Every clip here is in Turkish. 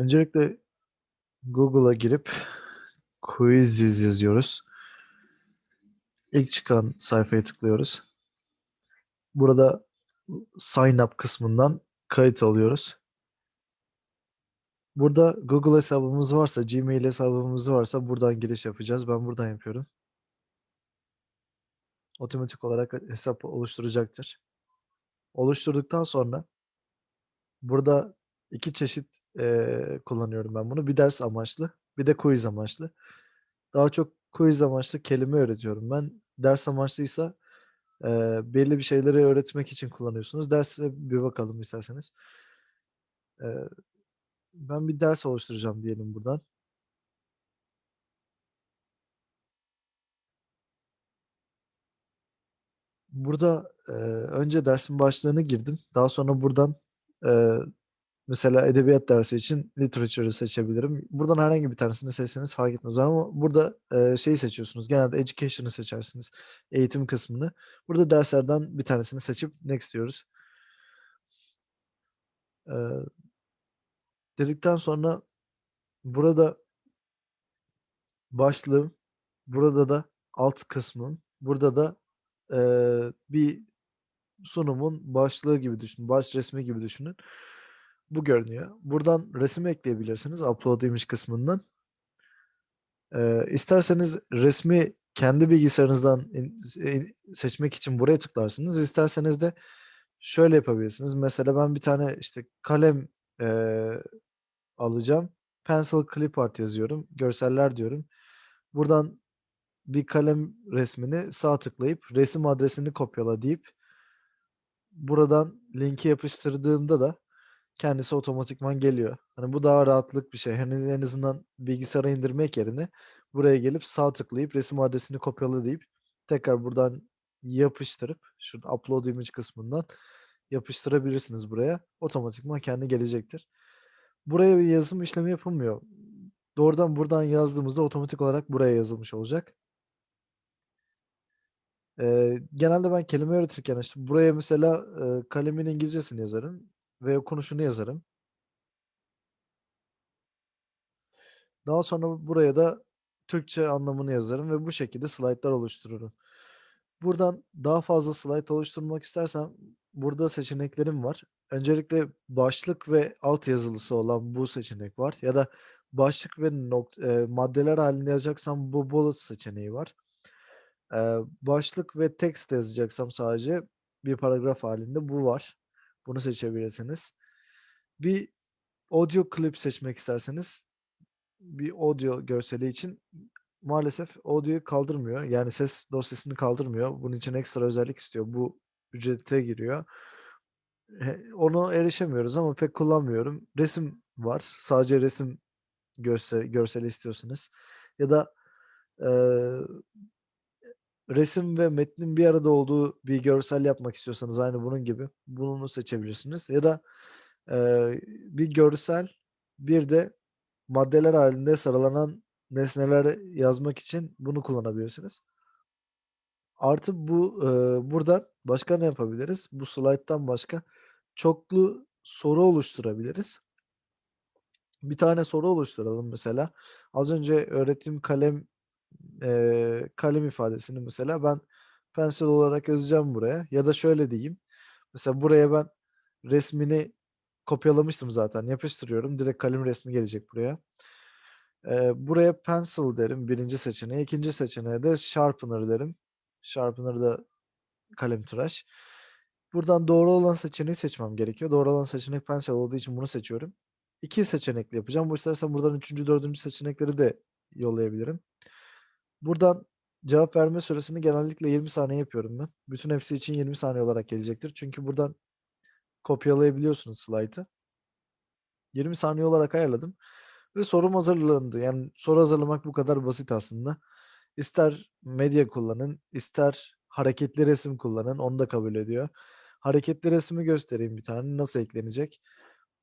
Öncelikle Google'a girip Quizzes yazıyoruz. İlk çıkan sayfaya tıklıyoruz. Burada Sign Up kısmından kayıt alıyoruz. Burada Google hesabımız varsa, Gmail hesabımız varsa buradan giriş yapacağız. Ben buradan yapıyorum. Otomatik olarak hesap oluşturacaktır. Oluşturduktan sonra burada iki çeşit eee, kullanıyorum ben bunu. Bir ders amaçlı, bir de quiz amaçlı. Daha çok quiz amaçlı kelime öğretiyorum ben. Ders amaçlıysa eee, belli bir şeyleri öğretmek için kullanıyorsunuz. Derse bir bakalım isterseniz. Eee, ben bir ders oluşturacağım diyelim buradan. Burada eee, önce dersin başlığını girdim. Daha sonra buradan eee, mesela edebiyat dersi için literature'ı seçebilirim. Buradan herhangi bir tanesini seçseniz fark etmez ama burada eee, şeyi seçiyorsunuz. Genelde education'ı seçersiniz. Eğitim kısmını. Burada derslerden bir tanesini seçip next diyoruz. Eee, dedikten sonra burada başlığım, burada da alt kısmım, burada da eee, bir sunumun başlığı gibi düşünün. Baş resmi gibi düşünün. Bu görünüyor. Buradan resim ekleyebilirsiniz upload image kısmından. Eee, isterseniz resmi kendi bilgisayarınızdan in- seçmek için buraya tıklarsınız. İsterseniz de şöyle yapabilirsiniz. Mesela ben bir tane işte kalem eee, alacağım. Pencil clip art yazıyorum. Görseller diyorum. Buradan bir kalem resmini sağ tıklayıp resim adresini kopyala deyip buradan linki yapıştırdığımda da kendisi otomatikman geliyor. Hani bu daha rahatlık bir şey. Hani en azından bilgisayara indirmek yerine buraya gelip sağ tıklayıp resim adresini kopyala deyip tekrar buradan yapıştırıp şurada upload image kısmından yapıştırabilirsiniz buraya. Otomatikman kendi gelecektir. Buraya bir yazım işlemi yapılmıyor. Doğrudan buradan yazdığımızda otomatik olarak buraya yazılmış olacak. Eee, genelde ben kelime öğretirken işte buraya mesela eee, kalemin İngilizcesini yazarım ve okunuşunu yazarım. Daha sonra buraya da Türkçe anlamını yazarım ve bu şekilde slaytlar oluştururum. Buradan daha fazla slayt oluşturmak istersem burada seçeneklerim var. Öncelikle başlık ve alt yazılısı olan bu seçenek var. Ya da başlık ve eee, maddeler halinde yazacaksam bu bullet seçeneği var. Eee, başlık ve text yazacaksam sadece bir paragraf halinde bu var. Bunu seçebilirsiniz. Bir audio clip seçmek isterseniz bir audio görseli için maalesef audio'yu kaldırmıyor. Yani ses dosyasını kaldırmıyor. Bunun için ekstra özellik istiyor. Bu ücrete giriyor. Ona erişemiyoruz ama pek kullanmıyorum. Resim var. Sadece resim görse, görseli istiyorsunuz. Ya da eee, resim ve metnin bir arada olduğu bir görsel yapmak istiyorsanız aynı bunun gibi bunu seçebilirsiniz. Ya da eee, bir görsel bir de maddeler halinde sıralanan nesneler yazmak için bunu kullanabilirsiniz. Artı bu eee, burada başka ne yapabiliriz? Bu slayttan başka çoklu soru oluşturabiliriz. Bir tane soru oluşturalım mesela. Az önce öğrettiğim kalem eee, kalem ifadesini mesela ben pencil olarak yazacağım buraya. Ya da şöyle diyeyim. Mesela buraya ben resmini kopyalamıştım zaten. Yapıştırıyorum. Direkt kalem resmi gelecek buraya. Eee, buraya pencil derim birinci seçeneğe. İkinci seçeneğe de sharpener derim. Sharpener da kalem tıraş. Buradan doğru olan seçeneği seçmem gerekiyor. Doğru olan seçenek pencil olduğu için bunu seçiyorum. İki seçenekli yapacağım. Bu istersen buradan üçüncü, dördüncü seçenekleri de yollayabilirim. Buradan cevap verme süresini genellikle 20 saniye yapıyorum ben. Bütün hepsi için 20 saniye olarak gelecektir. Çünkü buradan kopyalayabiliyorsunuz slaytı. 20 saniye olarak ayarladım. Ve sorum hazırlandı. Yani soru hazırlamak bu kadar basit aslında. İster medya kullanın, ister hareketli resim kullanın. Onu da kabul ediyor. Hareketli resmi göstereyim bir tane. Nasıl eklenecek?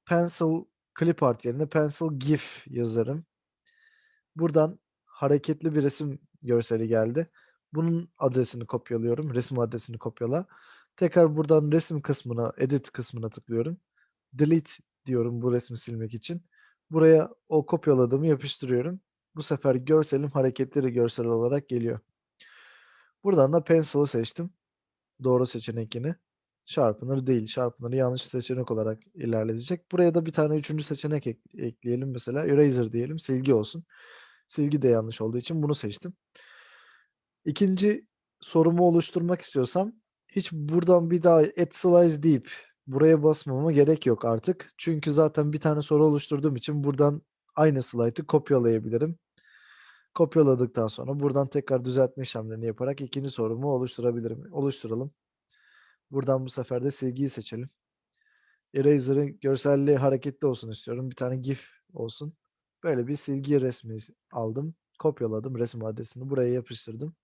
Pencil clip art yerine pencil gif yazarım. Buradan hareketli bir resim görseli geldi. Bunun adresini kopyalıyorum. Resim adresini kopyala. Tekrar buradan resim kısmına, edit kısmına tıklıyorum. Delete diyorum bu resmi silmek için. Buraya o kopyaladığımı yapıştırıyorum. Bu sefer görselim hareketleri görsel olarak geliyor. Buradan da pencil'ı seçtim. Doğru seçenekini. Sharpener değil. Sharpener'ı yanlış seçenek olarak ilerletecek. Buraya da bir tane üçüncü seçenek ek- ekleyelim. Mesela eraser diyelim. Silgi olsun. Silgi de yanlış olduğu için bunu seçtim. İkinci sorumu oluşturmak istiyorsam hiç buradan bir daha add slice deyip buraya basmama gerek yok artık. Çünkü zaten bir tane soru oluşturduğum için buradan aynı slide'ı kopyalayabilirim. Kopyaladıktan sonra buradan tekrar düzeltme işlemlerini yaparak ikinci sorumu oluşturabilirim. Oluşturalım. Buradan bu sefer de silgiyi seçelim. Eraser'ın görselliği hareketli olsun istiyorum. Bir tane GIF olsun. Böyle bir silgi resmi aldım. Kopyaladım resim adresini. Buraya yapıştırdım.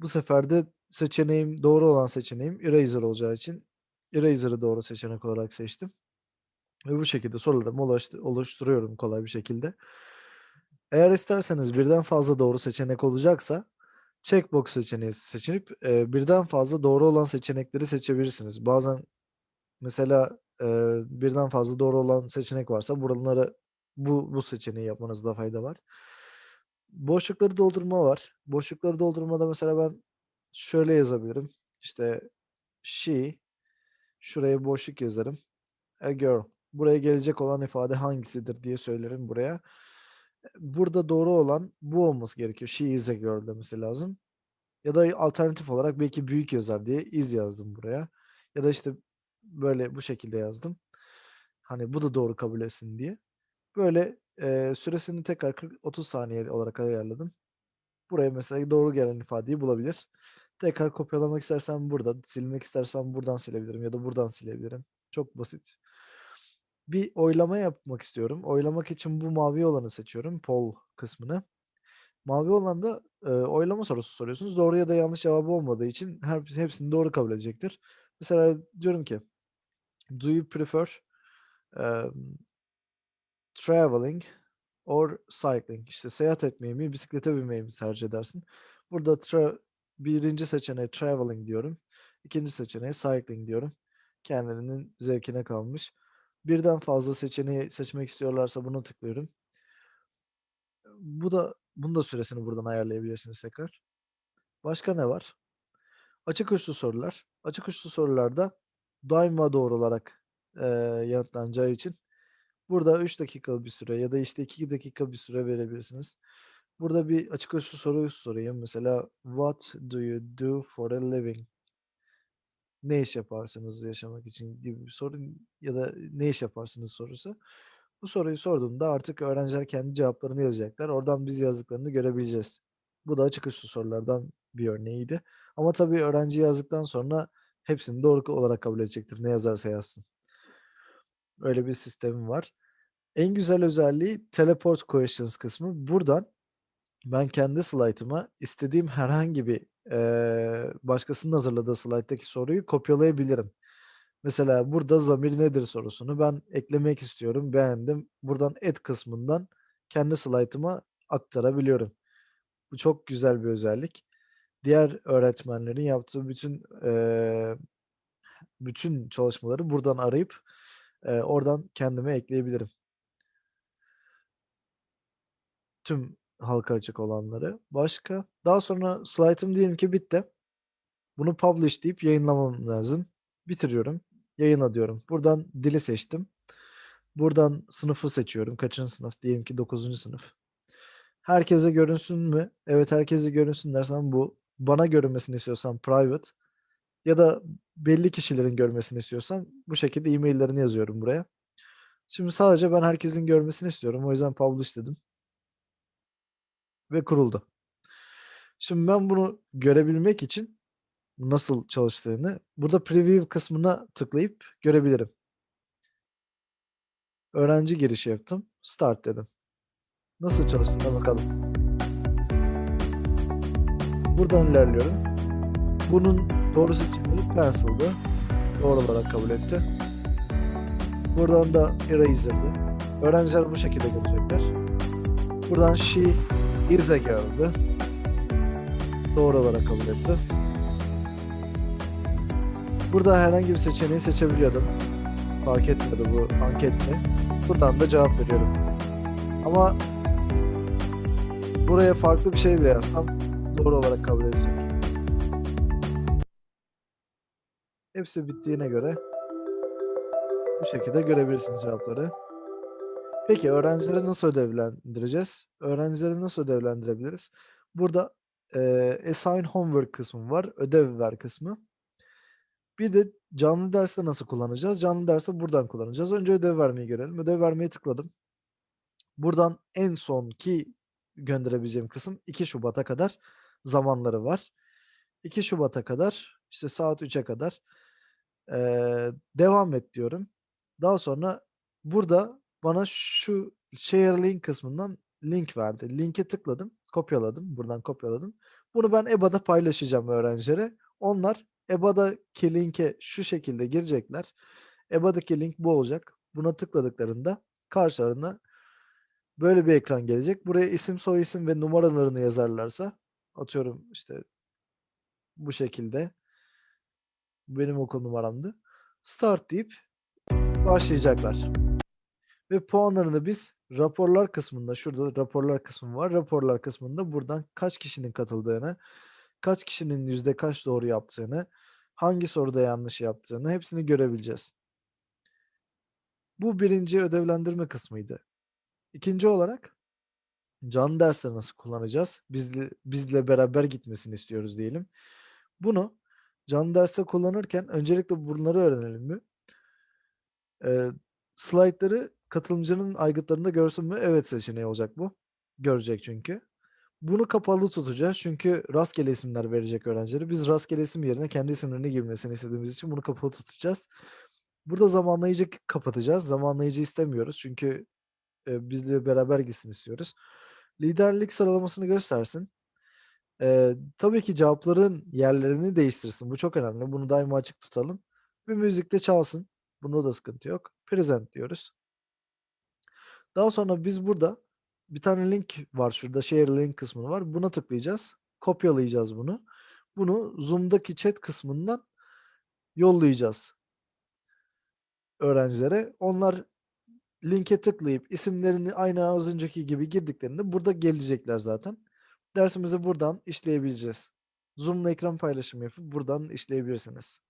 Bu sefer de seçeneğim doğru olan seçeneğim Eraser olacağı için Eraser'ı doğru seçenek olarak seçtim. Ve bu şekilde sorularımı oluşturuyorum kolay bir şekilde. Eğer isterseniz birden fazla doğru seçenek olacaksa checkbox seçeneği seçip e, birden fazla doğru olan seçenekleri seçebilirsiniz. Bazen mesela e, birden fazla doğru olan seçenek varsa buraları bu, bu seçeneği yapmanızda fayda var. Boşlukları doldurma var. Boşlukları doldurmada mesela ben şöyle yazabilirim. İşte she şuraya boşluk yazarım. A girl. Buraya gelecek olan ifade hangisidir diye söylerim buraya. Burada doğru olan bu olması gerekiyor. She is a girl demesi lazım. Ya da alternatif olarak belki büyük yazar diye is yazdım buraya. Ya da işte böyle bu şekilde yazdım. Hani bu da doğru kabul etsin diye. Böyle e, süresini tekrar 40, 30 saniye olarak ayarladım. Buraya mesela doğru gelen ifadeyi bulabilir. Tekrar kopyalamak istersem burada, silmek istersem buradan silebilirim ya da buradan silebilirim. Çok basit. Bir oylama yapmak istiyorum. Oylamak için bu mavi olanı seçiyorum. Poll kısmını. Mavi olanda e, oylama sorusu soruyorsunuz. Doğru ya da yanlış cevabı olmadığı için her, hepsini doğru kabul edecektir. Mesela diyorum ki Do you prefer um, traveling or cycling? İşte seyahat etmeyi mi, bisiklete binmeyi mi tercih edersin? Burada tra- birinci seçeneğe traveling diyorum. İkinci seçeneğe cycling diyorum. Kendilerinin zevkine kalmış. Birden fazla seçeneği seçmek istiyorlarsa bunu tıklıyorum. Bu da bunun da süresini buradan ayarlayabilirsiniz tekrar. Başka ne var? Açık uçlu sorular. Açık uçlu sorularda daima doğru olarak e, yanıtlanacağı için burada 3 dakikalık bir süre ya da işte 2 dakika bir süre verebilirsiniz. Burada bir açık uçlu soruyu sorayım. Mesela what do you do for a living? Ne iş yaparsınız yaşamak için gibi bir soru ya da ne iş yaparsınız sorusu. Bu soruyu sorduğumda artık öğrenciler kendi cevaplarını yazacaklar. Oradan biz yazdıklarını görebileceğiz. Bu da açık uçlu sorulardan bir örneğiydi. Ama tabii öğrenci yazdıktan sonra hepsini doğru olarak kabul edecektir. Ne yazarsa yazsın. Öyle bir sistemim var. En güzel özelliği teleport questions kısmı. Buradan ben kendi slaytıma istediğim herhangi bir eee, başkasının hazırladığı slayttaki soruyu kopyalayabilirim. Mesela burada zamir nedir sorusunu ben eklemek istiyorum. Beğendim. Buradan add kısmından kendi slaytıma aktarabiliyorum. Bu çok güzel bir özellik. Diğer öğretmenlerin yaptığı bütün eee, bütün çalışmaları buradan arayıp eee, oradan kendime ekleyebilirim. Tüm halka açık olanları. Başka? Daha sonra slaytım diyelim ki bitti. Bunu publish deyip yayınlamam lazım. Bitiriyorum. Yayına diyorum. Buradan dili seçtim. Buradan sınıfı seçiyorum. Kaçıncı sınıf? Diyelim ki 9. sınıf. Herkese görünsün mü? Evet herkese görünsün dersen bu. Bana görünmesini istiyorsan private. Ya da belli kişilerin görmesini istiyorsam bu şekilde e-maillerini yazıyorum buraya. Şimdi sadece ben herkesin görmesini istiyorum. O yüzden publish dedim. Ve kuruldu. Şimdi ben bunu görebilmek için nasıl çalıştığını burada preview kısmına tıklayıp görebilirim. Öğrenci girişi yaptım. Start dedim. Nasıl çalıştığına bakalım. Buradan ilerliyorum. Bunun doğru seçeneği pencil'dı. Doğru olarak kabul etti. Buradan da eraser'dı. Öğrenciler bu şekilde görecekler. Buradan she is a girl'dı. Doğru olarak kabul etti. Burada herhangi bir seçeneği seçebiliyordum. fark etmedi bu anket mi. Buradan da cevap veriyorum. Ama buraya farklı bir şey de yazsam doğru olarak kabul edecek. Hepsi bittiğine göre bu şekilde görebilirsiniz cevapları. Peki öğrencileri nasıl ödevlendireceğiz? Öğrencileri nasıl ödevlendirebiliriz? Burada eee assign homework kısmı var. Ödev ver kısmı. Bir de canlı derste nasıl kullanacağız? Canlı derste buradan kullanacağız. Önce ödev vermeyi görelim. Ödev vermeye tıkladım. Buradan en sonki gönderebileceğim kısım 2 Şubat'a kadar zamanları var. 2 Şubat'a kadar işte saat 3'e kadar eee, devam et diyorum. Daha sonra burada bana şu share link kısmından link verdi. Linke tıkladım, kopyaladım. Buradan kopyaladım. Bunu ben EBA'da paylaşacağım öğrencilere. Onlar EBA'daki linke şu şekilde girecekler. EBA'daki link bu olacak. Buna tıkladıklarında karşılarına böyle bir ekran gelecek. Buraya isim, soyisim ve numaralarını yazarlarsa atıyorum işte bu şekilde benim okul numaramdı. Start deyip başlayacaklar. Ve puanlarını biz raporlar kısmında şurada raporlar kısmı var. Raporlar kısmında buradan kaç kişinin katıldığını, kaç kişinin yüzde kaç doğru yaptığını, hangi soruda yanlış yaptığını hepsini görebileceğiz. Bu birinci ödevlendirme kısmıydı. İkinci olarak canlı dersleri nasıl kullanacağız? Bizle, bizle beraber gitmesini istiyoruz diyelim. Bunu canlı derste kullanırken öncelikle bunları öğrenelim mi? Ee, slaytları katılımcının aygıtlarında görsün mü? Evet seçeneği olacak bu. Görecek çünkü. Bunu kapalı tutacağız çünkü rastgele isimler verecek öğrencilere. Biz rastgele isim yerine kendi isimlerini girmesini istediğimiz için bunu kapalı tutacağız. Burada zamanlayıcı kapatacağız. Zamanlayıcı istemiyoruz çünkü bizle beraber gitsin istiyoruz. Liderlik sıralamasını göstersin. Ee, tabii ki cevapların yerlerini değiştirsin. Bu çok önemli. Bunu daima açık tutalım. Bir müzik de çalsın. Bunda da sıkıntı yok. Present diyoruz. Daha sonra biz burada bir tane link var şurada share link kısmı var. Buna tıklayacağız. Kopyalayacağız bunu. Bunu Zoom'daki chat kısmından yollayacağız öğrencilere. Onlar linke tıklayıp isimlerini aynı az önceki gibi girdiklerinde burada gelecekler zaten. Dersimizi buradan işleyebileceğiz. Zoom'la ekran paylaşımı yapıp buradan işleyebilirsiniz.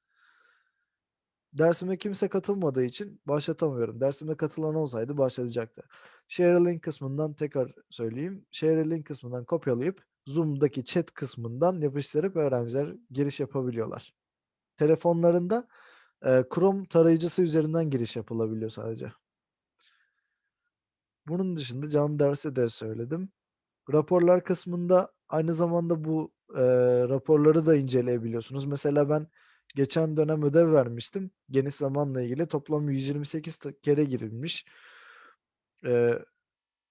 Dersime kimse katılmadığı için başlatamıyorum. Dersime katılan olsaydı başlatacaktı. Share link kısmından tekrar söyleyeyim. Share link kısmından kopyalayıp Zoom'daki chat kısmından yapıştırıp öğrenciler giriş yapabiliyorlar. Telefonlarında e, Chrome tarayıcısı üzerinden giriş yapılabiliyor sadece. Bunun dışında canlı dersi de söyledim. Raporlar kısmında aynı zamanda bu e, raporları da inceleyebiliyorsunuz. Mesela ben geçen dönem ödev vermiştim. Geniş zamanla ilgili toplam 128 kere girilmiş. E,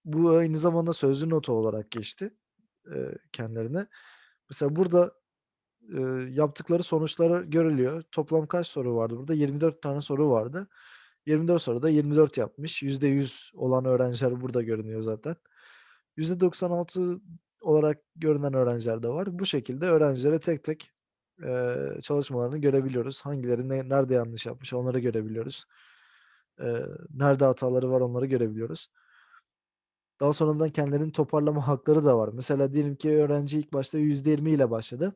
bu aynı zamanda sözlü notu olarak geçti e, kendilerine. Mesela burada e, yaptıkları sonuçları görülüyor. Toplam kaç soru vardı burada? 24 tane soru vardı. 24 soruda 24 yapmış. %100 olan öğrenciler burada görünüyor zaten. %96 olarak görünen öğrenciler de var. Bu şekilde öğrencilere tek tek e, çalışmalarını görebiliyoruz. Hangileri ne, nerede yanlış yapmış onları görebiliyoruz. E, nerede hataları var onları görebiliyoruz. Daha sonradan kendilerinin toparlama hakları da var. Mesela diyelim ki öğrenci ilk başta %20 ile başladı.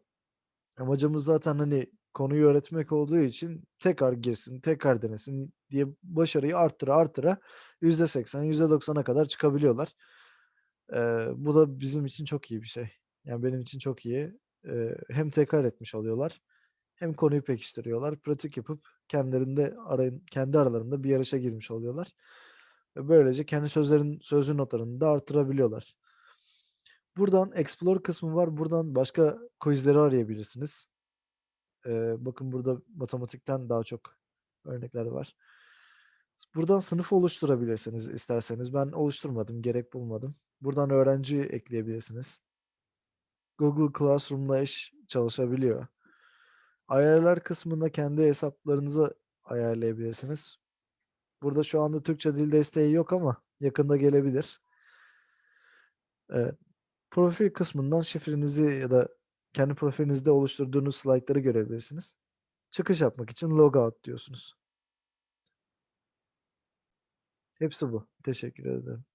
Amacımız zaten hani konuyu öğretmek olduğu için tekrar girsin, tekrar denesin diye başarıyı arttıra arttıra %80, %90'a kadar çıkabiliyorlar. Eee, bu da bizim için çok iyi bir şey. Yani benim için çok iyi. Eee, hem tekrar etmiş oluyorlar hem konuyu pekiştiriyorlar. Pratik yapıp kendilerinde arayın kendi aralarında bir yarışa girmiş oluyorlar. Böylece kendi sözlerin sözlü notlarını da artırabiliyorlar. Buradan explore kısmı var. Buradan başka quizleri arayabilirsiniz. Eee, bakın burada matematikten daha çok örnekler var. Buradan sınıf oluşturabilirsiniz isterseniz. Ben oluşturmadım, gerek bulmadım. Buradan öğrenci ekleyebilirsiniz. Google Classroom'la iş çalışabiliyor. Ayarlar kısmında kendi hesaplarınızı ayarlayabilirsiniz. Burada şu anda Türkçe dil desteği yok ama yakında gelebilir. Evet. Profil kısmından şifrenizi ya da kendi profilinizde oluşturduğunuz slaytları görebilirsiniz. Çıkış yapmak için logout diyorsunuz. Hepsi bu. Teşekkür ederim.